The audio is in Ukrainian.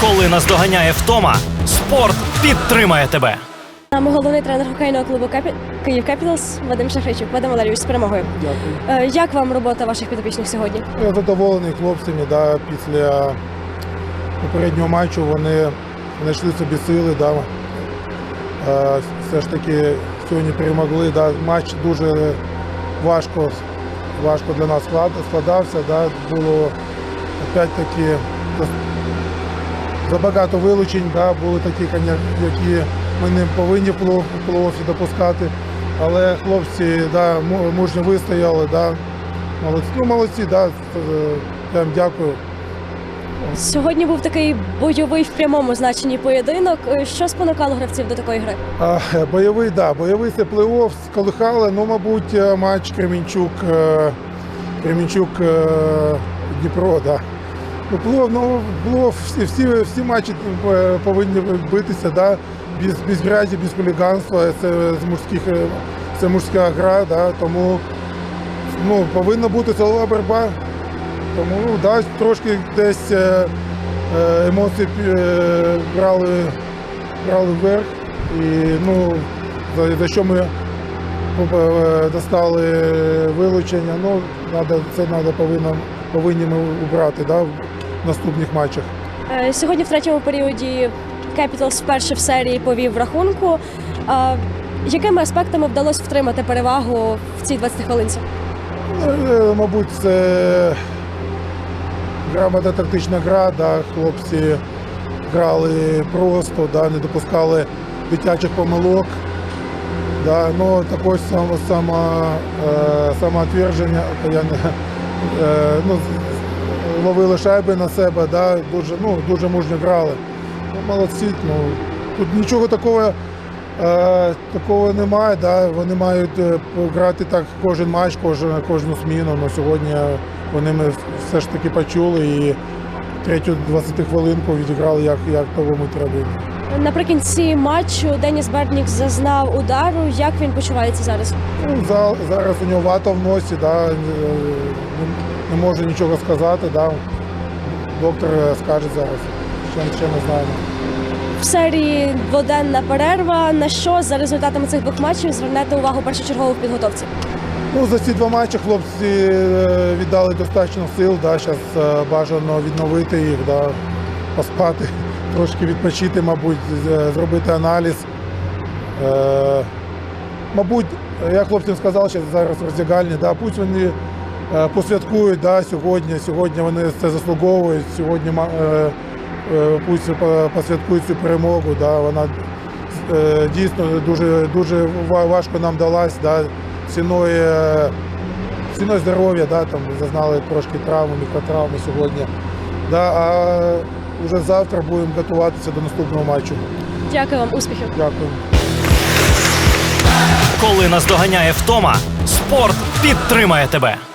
Коли наздоганяє втома, спорт підтримає тебе. Нами головний тренер хокейного клубу Капі... Київ Кепіталс Вадим Шахричук. Вадим Валерійович з перемогою. Дякую. Е, Як вам робота ваших підопічних сьогодні? Я задоволений хлопцями. Да, після попереднього матчу вони знайшли собі сили. Да. Е, Все ж таки сьогодні перемогли. Да. Матч дуже важко, важко для нас складався. Да. Було опять-таки забагато вилучень. Да. Були такі, які ми не повинні в плей-оффі допускати. Але хлопці да, мужньо вистояли. Да. Молодці, ну, молодці, да. Я їм дякую. Сьогодні був такий бойовий в прямому значенні поєдинок. Що спонукало гравців до такої гри? А, бойовий, да, бойовий це плей-офф, сколихали, ну, мабуть, е, матч Кремінчук, е, Кремінчук е, Дніпро, да. Ну, плей-офф, ну, плей-офф, всі, всі, матчі е, повинні битися, да, без, без грязі, без хуліганства, це з мужських, е, це мужська гра, да, тому ну, повинна бути силова боротьба. Тому ну, да, трошки десь е, емоції брали, брали вверх. І ну, за, за що ми достали вилучення, ну, надо, це надо, повинно, повинні ми убрати да, наступних матчах. Е, Сьогодні в третьому періоді Кепіталс вперше в серії повів рахунку. Е, Якими аспектами вдалося втримати перевагу в цій 20 хвилинці? Е, Мабуть, це грамотна тактична гра, да, хлопці грали просто, да, не допускали дитячих помилок. Да, ну, також само, само, самоотвердження, я не, ну, ловили шайби на себе, да, дуже, ну, дуже мужньо грали. Ну, молодці, ну, тут нічого такого Е, такого немає, да. вони мають е, грати так кожен матч, кожен, кожну зміну. Ну, сьогодні вони ми все ж таки почули і третю 20 хвилинку відіграли, як, як того ми треба. Наприкінці матчу Деніс Берднік зазнав удару. Як він почувається зараз? Ну, за, зараз у нього вата в носі, да, е, не, можу нічого сказати. Да. Доктор е, скаже зараз, ще, ще не знаємо. В серії дводенна перерва. На що за результатами цих двох матчів звернете увагу першочергово в підготовці? Ну, за ці два матчі хлопці е, віддали достатньо сил. Да, Зараз бажано відновити їх, да, поспати, трошки відпочити, мабуть, зробити аналіз. Е, мабуть, я хлопцям сказав, що зараз роздягальні, да, пусть вони е, посвяткують да, сьогодні. Сьогодні вони це заслуговують. Сьогодні е, е, пусть посвяткують цю перемогу. Да, вона е, дійсно дуже, дуже важко нам далась. Да, ціною, е, ціною здоров'я, да, там зазнали трошки травми, мікротравми сьогодні. Да, а вже завтра будемо готуватися до наступного матчу. Дякую вам, успіхів. Дякую. Коли наздоганяє втома, спорт підтримає тебе.